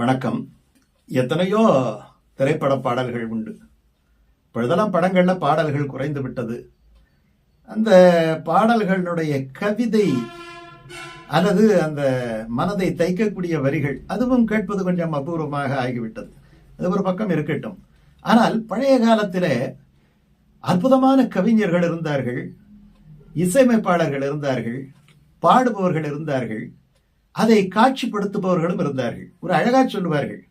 வணக்கம். எத்தனையோ திரைப்பட பாடல்கள் உண்டு. இப்பொழுதெல்லாம் படங்களில் பாடல்கள் குறைந்து விட்டது. அந்த பாடல்களுடைய கவிதை அல்லது அந்த மனதை தைக்கக்கூடிய வரிகள் அதுவும் கேட்பது கொஞ்சம் அபூர்வமாக ஆகிவிட்டது. அது ஒரு பக்கம் இருக்கட்டும். ஆனால் பழைய காலத்தில் அற்புதமான கவிஞர்கள் இருந்தார்கள் இசையமைப்பாளர்கள் இருந்தார்கள் பாடுபவர்கள் இருந்தார்கள். அதை காட்சிப்படுத்துபவர்களும் இருந்தார்கள். ஒரு அழகா சொல்லுவார்கள்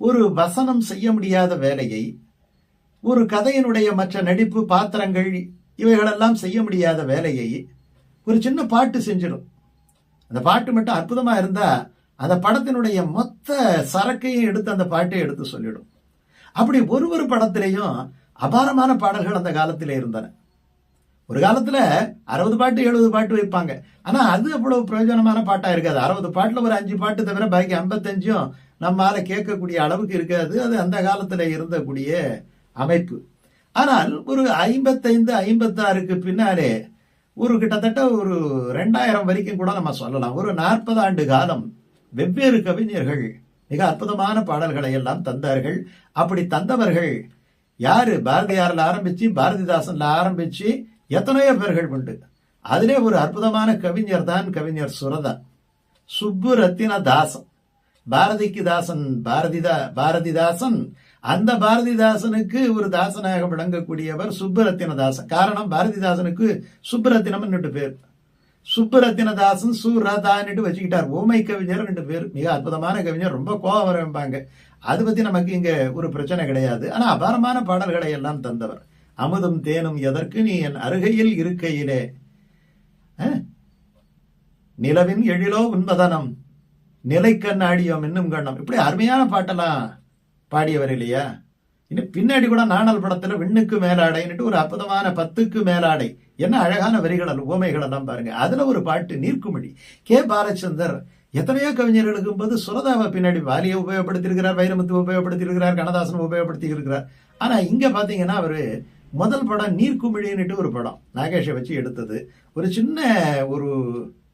ஒரு வசனம் செய்ய முடியாத வேலையை ஒரு கதையினுடைய மற்ற நடிப்பு பாத்திரங்கள் இவைகளெல்லாம் செய்ய முடியாத வேலையை ஒரு சின்ன பாட்டு செஞ்சிடும். அந்த பாட்டு மட்டும் அற்புதமாக இருந்தா அந்த படத்தினுடைய மொத்த சரக்கையும் எடுத்து அந்த பாட்டை எடுத்து சொல்லிடும். அப்படி ஒரு ஒரு படத்திலையும் அபாரமான பாடல்கள் அந்த காலத்திலே இருந்தன. ஒரு காலத்துல அறுபது பாட்டு எழுபது பாட்டு வைப்பாங்க. ஆனா அது அவ்வளவு பிரயோஜனமான பாட்டா இருக்காது. அறுபது பாட்டுல ஒரு அஞ்சு பாட்டு தவிர பாக்கி ஐம்பத்தஞ்சும் நம்மால கேட்கக்கூடிய அளவுக்கு இருக்காது. அது அந்த காலத்துல இருந்தக்கூடிய அமைப்பு. ஆனால் ஒரு ஐம்பத்தைந்து ஐம்பத்தாறுக்கு பின்னாலே ஒரு கிட்டத்தட்ட ஒரு ரெண்டாயிரம் வரைக்கும் கூட நம்ம சொல்லலாம். ஒரு நாற்பது ஆண்டு காலம் வெவ்வேறு கவிஞர்கள் மிக அற்புதமான பாடல்களை எல்லாம் தந்தார்கள். அப்படி தந்தவர்கள் யாரு? பாரதியாரில் ஆரம்பிச்சு பாரதிதாசன்ல ஆரம்பிச்சு எத்தனையோ பேர்கள் உண்டு. அதிலே ஒரு அற்புதமான கவிஞர் தான் கவிஞர் சுரதா. சுப்பு ரத்தின தாசன் பாரதிக்கு தாசன் பாரதிதா பாரதிதாசன். அந்த பாரதிதாசனுக்கு ஒரு தாசனாக விளங்கக்கூடியவர் சுப்புரத்தினதாசன். காரணம் பாரதிதாசனுக்கு சுப்புரத்தினம் பேர். சுப்புரத்தினதாசன் சூரதான்னுட்டு வச்சுக்கிட்டார். ஓமை கவிஞர் ரெண்டு பேர். மிக அற்புதமான கவிஞர். ரொம்ப கோபம் வரம்பாங்க. அது பத்தி நமக்கு இங்க ஒரு பிரச்சனை கிடையாது. ஆனா அபாரமான பாடல்களை எல்லாம் தந்தவர். அமுதும் தேனும் எதற்கு நீ என் அருகையில் இருக்கையிலே? நிலவின் எழிலோ உண்பதனம் நிலை கண்ணாடியோம் இன்னும் கண்ணம். இப்படி அருமையான பாட்டெல்லாம் பாடியவர் இல்லையா? இன்னும் பின்னாடி கூட நாணல் படத்துல விண்ணுக்கு மேலாடைன்னுட்டு ஒரு அற்புதமான பத்துக்கு மேலாடை. என்ன அழகான வரிகள் உவமைகள் எல்லாம் பாருங்க. அதுல ஒரு பாட்டு நீர்க்குமிழி. கே. பாலச்சந்தர் எத்தனையோ கவிஞர்களுக்கும் போது சுரதாவை பின்னாடி வாலியை உபயோகப்படுத்தியிருக்கிறார் வைரமுத்து உபயோகப்படுத்தியிருக்கிறார் கண்ணதாசன் உபயோகப்படுத்தியிருக்கிறார். ஆனா இங்க பாத்தீங்கன்னா அவரு முதல் படம் நீர்க்குமிழின்னுட்டு ஒரு படம் நாகேஷை வச்சு எடுத்தது. ஒரு சின்ன ஒரு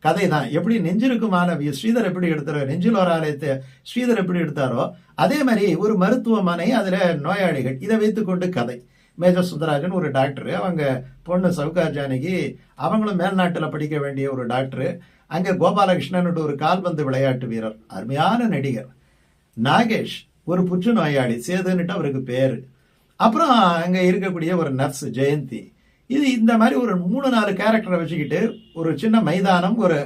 கதை தான் எப்படி நெஞ்சிருக்கும் மாணவி ஸ்ரீதர் எப்படி எடுத்தாரோ நெஞ்சில் ஒரு ஆலயத்தை ஸ்ரீதர் எப்படி எடுத்தாரோ அதே மாதிரி ஒரு மருத்துவமனை அதில் நோயாளிகள் இதை வைத்துக்கொண்டு கதை. மேஜர் சுந்தராஜன் ஒரு டாக்டர் அவங்க பொண்ணு சவுகா ஜானகி அவங்களும் மேல்நாட்டில் படிக்க வேண்டிய ஒரு டாக்டர் அங்கே கோபாலகிருஷ்ணன் ஒரு கால்பந்து விளையாட்டு வீரர் அருமையான நடிகர். நாகேஷ் ஒரு புற்றுநோயாளி சேதுன்னுட்டு அவருக்கு பேரு. அப்புறம் அங்கே இருக்கக்கூடிய ஒரு நர்ஸ் ஜெயந்தி. இது இந்த மாதிரி ஒரு மூணு நாலு கேரக்டரை வச்சுக்கிட்டு ஒரு சின்ன மைதானம் ஒரு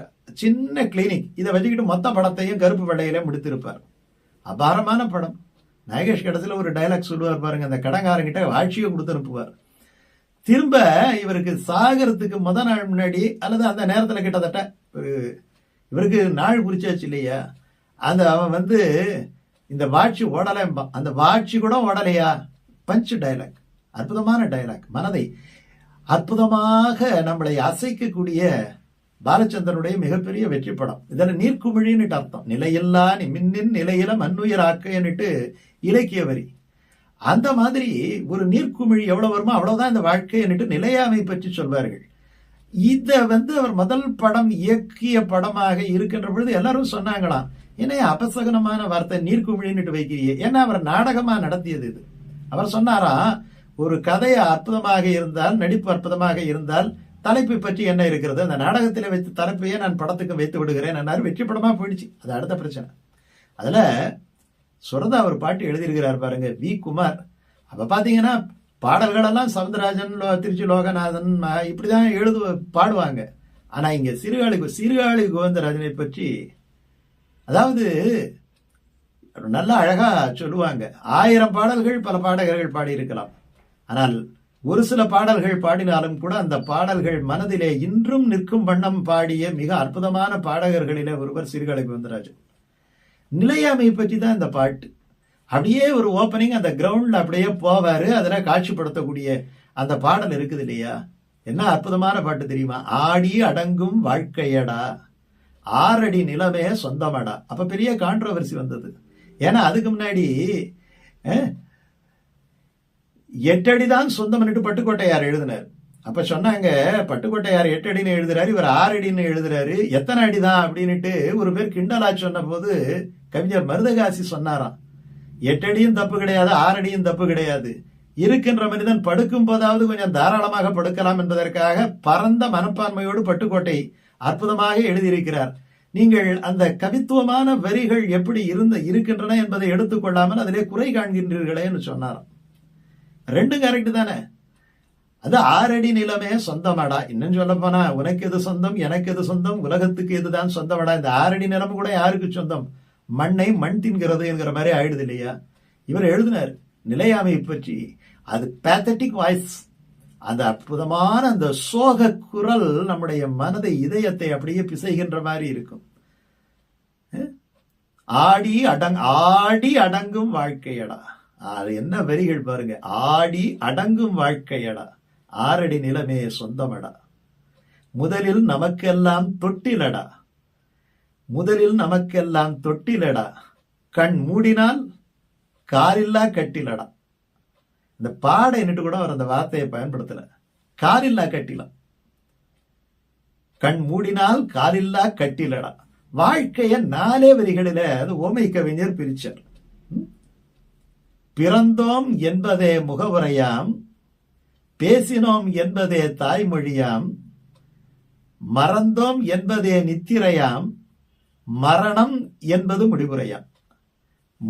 சின்ன கிளினிக் இதை வச்சுக்கிட்டு மொத்த படத்தையும் கருப்பு வெள்ளையில முடித்திருப்பார். அபாரமான படம். நாகேஷ் கடைசியில் ஒரு டைலாக் சொல்லுவார் பாருங்க அந்த கடங்காரங்கிட்ட ஆட்சியை கொடுத்து அனுப்புவார் திரும்ப இவருக்கு சாகிறதுக்கு முத நாள் முன்னாடி அல்லது அந்த நேரத்தில் கிட்டத்தட்ட ஒரு இவருக்கு நாள் குறிச்சாச்சு இல்லையா? அந்த அவன் வந்து இந்த வாட்சி ஓடலைம்பா. அந்த வாட்சி கூட ஓடலையா? பஞ்ச் டைலாக் அற்புதமான டைலாக் மனதை அற்புதமாக நம்மளை அசைக்கக்கூடிய பாலச்சந்திரனுடைய மிகப்பெரிய வெற்றி படம். இதில் நீர்க்குமிழின்னு அர்த்தம். நிலையில்லா நீ மின்னின் நிலையில மண்ணுயிர் ஆக்கையன்னுட்டு இலக்கிய வரி. அந்த மாதிரி ஒரு நீர்க்குமிழி எவ்வளவு வருமோ அவ்வளவுதான் இந்த வாழ்க்கைன்னுட்டு நிலையாமை பற்றி சொல்வார்கள். இதை வந்து அவர் முதல் படம் இயக்கிய படமாக இருக்கின்ற பொழுது எல்லாரும் சொன்னாங்களாம் என்ன அபசகனமான வார்த்தை நீர்க்குமிழின்னுட்டு வைக்கிறீங்க. ஏன்னா அவர் நாடகமா நடத்தியது இது. அவர் சொன்னாராம் ஒரு கதை அற்புதமாக இருந்தால் நடிப்பு அற்புதமாக இருந்தால் தலைப்பை பற்றி என்ன இருக்கிறது? அந்த நாடகத்தில் வைத்த தலைப்பையே நான் படத்துக்கு வைத்து விடுகிறேன் நான் வெற்றி படமாக போயிடுச்சு. அது அடுத்த பிரச்சனை. அதில் சுரதா ஒரு பாட்டு எழுதியிருக்கிறார் பாருங்க வி குமார். அப்போ பார்த்தீங்கன்னா பாடல்களெல்லாம் சவுந்தரராஜன் திருச்சி லோகநாதன் இப்படி இப்படிதான் எழுது பாடுவாங்க. ஆனால் இங்கே சிறுகாழி சிறுகாளி கோவிந்தராஜனை பற்றி அதாவது நல்ல அழகா சொல்லுவாங்க. ஆயிரம் பாடல்கள் பல பாடகர்கள் பாடியிருக்கலாம். ஆனால் ஒரு சில பாடல்கள் பாடினாலும் கூட அந்த பாடல்கள் மனதிலே இன்றும் நிற்கும் வண்ணம் பாடிய மிக அற்புதமான பாடகர்களிலே ஒருவர் சிறுகாழி கோவிந்தராஜன் நிலையாமை பற்றி தான் இந்த பாட்டு. அப்படியே ஒரு ஓப்பனிங் அந்த கிரவுண்ட்ல அப்படியே போவாரு. அதில் காட்சிப்படுத்தக்கூடிய அந்த பாடல் இருக்குது இல்லையா? என்ன அற்புதமான பாட்டு தெரியுமா? ஆடி அடங்கும் வாழ்க்கையடா. ஆறடி நிலமே சொந்தமடா. அப்ப பெரிய கான்ட்ரவர்சி வந்தது. ஏன்னா அதுக்கு முன்னாடி எட்டடி தான் சொந்தம்னுட்டு பட்டுக்கோட்டையார் எழுதினார். அப்ப சொன்னாங்க பட்டுக்கோட்டையார் எட்டு அடின்னு எழுதுறாரு இவர் ஆறு அடின்னு எழுதுறாரு எத்தனை அடி தான் அப்படின்னுட்டு ஒரு பேர் கிண்டலா சொன்ன போது கவிஞர் மருதகாசி சொன்னாராம். எட்டடியும் தப்பு கிடையாது ஆறடியும் தப்பு கிடையாது. இருக்கின்ற மனிதன் படுக்கும் போதாவது கொஞ்சம் தாராளமாக படுக்கலாம் என்பதற்காக பரந்த மனப்பான்மையோடு பட்டுக்கோட்டை அற்புதமாக எழுதியிருக்கிறார். நீங்கள் அந்த கவித்துவமான வரிகள் எப்படி இருந்த இருக்கின்றன என்பதை எடுத்துக்கொள்ளாமல் அதிலே குறை காண்கின்றீர்களேன்னு சொன்னாராம். ரெண்டும் கரெக்ட் தானே? அது ஆறடி நிலமே சொந்தமாடா. இன்னும் சொல்ல போனா உனக்கு எது சொந்தம் எனக்கு எது சொந்தம் உலகத்துக்கு எதுதான் சொந்தமாடா? இந்த ஆறடி நிலம் கூட யாருக்கு சொந்தம்? மண்ணை மண் தின்கிறது என்கிற மாதிரி ஆயிடுது இல்லையா? இவர் எழுதினார் நிலையாமை பற்றி. அது பேத்தட்டிக் வாய்ஸ் அந்த அற்புதமான அந்த சோக குரல் நம்முடைய மனதை இதயத்தை அப்படியே பிசைகின்ற மாதிரி இருக்கும். ஆடி அடங் ஆடி அடங்கும் வாழ்க்கையடா. அது என்ன வரிகள் பாருங்க. ஆடி அடங்கும் வாழ்க்கையடா. ஆறடி நிலமே சொந்தமடா. முதலில் நமக்கெல்லாம் தொட்டிலடா. முதலில் நமக்கெல்லாம் தொட்டிலடா. கண் மூடினால் காலில்லா கட்டிலடா. இந்த பாட என்னட்டு கூட அவர் அந்த வார்த்தையை பயன்படுத்தல. காலில்லா கட்டிலம் கண் மூடினால் காலில்லா கட்டிலடா. வாழ்க்கைய நாலே வரிகளில அது ஓமை கவிஞர் பிரிச்சார். பிறந்தோம் என்பதே முகவுரையாம் பேசினோம் என்பதே தாய்மொழியாம் மறந்தோம் என்பதே நித்திரையாம் மரணம் என்பது முடிவுரையாம்.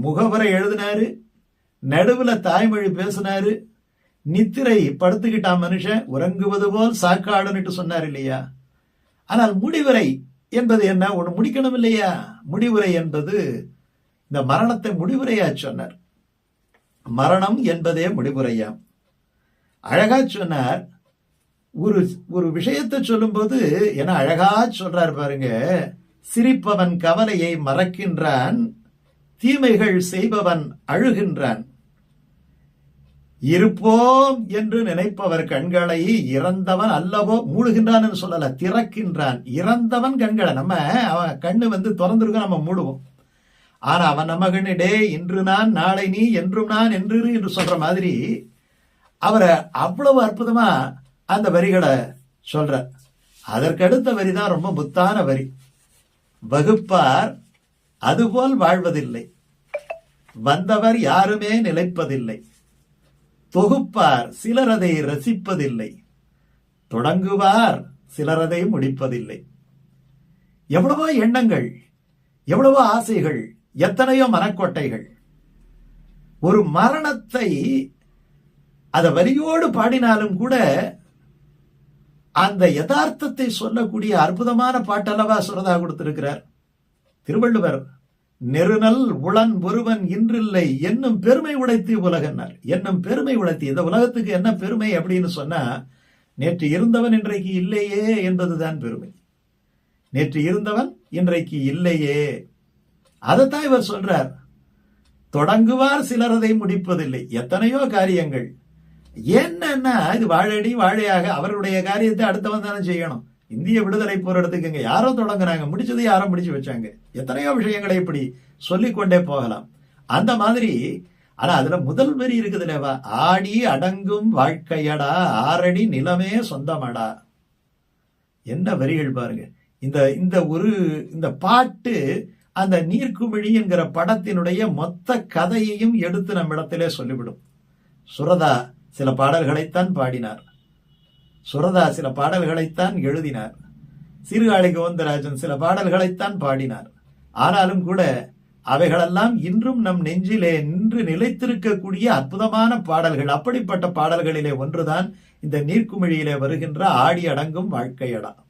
முகவரை எழுதினாரு நடுவுல தாய்மொழி பேசினாரு. நித்திரை படுத்துக்கிட்டான் மனுஷன் உறங்குவது போல் சாக்காடுன்னுட்டு சொன்னார் இல்லையா? ஆனால் முடிவுரை என்பது என்ன? ஒன்று முடிக்கணும் இல்லையா? முடிவுரை என்பது இந்த மரணத்தை முடிவுரையா சொன்னார். மரணம் என்பதே முடிவுரையாம் அழகா சொன்னார். ஒரு ஒரு விஷயத்தை சொல்லும்போது என அழகா சொல்றார் பாருங்க. சிரிப்பவன் கவலையை மறக்கின்றான் தீமைகள் செய்பவன் அழுகின்றான். இருப்போம் என்று நினைப்பவர் கண்களை இறந்தவன் அல்லவோ மூடுகின்றான் என்று சொல்லல திறக்கின்றான். இறந்தவன் கண்களை நம்ம அவன் கண்ணு வந்து திறந்திருக்க நம்ம மூடுவோம். ஆனா அவன் நம்ம கண்ணு டே இன்று நான் நாளை நீ என்றும் நான் என்று என்று சொல்ற மாதிரி அவரை அவ்வளவு அற்புதமா அந்த வரிகளை சொல்ற. அதற்கடுத்த வரி தான் ரொம்ப முத்தான வரி. வகுப்பார் அதுபோல் வாழ்வதில்லை. வந்தவர் யாருமே நிலைப்பதில்லை. தொகுப்பார் சிலர் அதை ரசிப்பதில்லை. தொடங்குவார் சிலர் அதை முடிப்பதில்லை. எவ்வளவோ எண்ணங்கள் எவ்வளவோ ஆசைகள் எத்தனையோ மனக்கோட்டைகள். ஒரு மரணத்தை அதை வரியோடு பாடினாலும் கூட அந்த யதார்த்தத்தை சொல்லக்கூடிய அற்புதமான பாட்டல்லவா சுரதா கொடுத்திருக்கிறார். திருவள்ளுவர் நெருநல் உளன் ஒருவன் இன்றில்லை என்னும் பெருமை உடைத்து உலகன்னார். என்னும் பெருமை உடைத்து இந்த உலகத்துக்கு என்ன பெருமை அப்படின்னு சொன்னா நேற்று இருந்தவன் இன்றைக்கு இல்லையே என்பதுதான் பெருமை. நேற்று இருந்தவன் இன்றைக்கு இல்லையே. அதைத்தான் இவர் சொல்றார். தொடங்குவார் சிலரதை முடிப்பதில்லை. எத்தனையோ காரியங்கள். என்னன்னா இது வாழடி வாழையாக அவருடைய காரியத்தை அடுத்தவன் தானே செய்யணும். இந்திய விடுதலை போராட்டத்துக்கு இங்க யாரோ தொடங்குறாங்க. முடிச்சது யாரோ முடிச்சு வச்சாங்க. எத்தனையோ விஷயங்களை இப்படி சொல்லிக்கொண்டே போகலாம். அந்த மாதிரி ஆனா அதுல முதல் வரி இருக்குதுல்லவா ஆடி அடங்கும் வாழ்க்கையடா ஆறடி நிலமே சொந்தமடா. என்ன வரிகள் பாருங்க. இந்த இந்த ஒரு இந்த பாட்டு அந்த நீர்க்குமிழி என்கிற படத்தினுடைய மொத்த கதையையும் எடுத்து நம்மிடத்திலே சொல்லிவிடும். சுரதா சில பாடல்களைத்தான் பாடினார். சுரதா சில பாடல்களைத்தான் எழுதினார். சீர்காழி கோவிந்தராஜன் சில பாடல்களைத்தான் பாடினார். ஆனாலும் கூட அவைகளெல்லாம் இன்றும் நம் நெஞ்சிலே நின்று நிலைத்திருக்கக்கூடிய அற்புதமான பாடல்கள் அப்படிப்பட்ட பாடல்களிலே ஒன்றுதான் இந்த நீர்க்குமிழியிலே வருகின்ற ஆடி அடங்கும் வாழ்க்கையடா.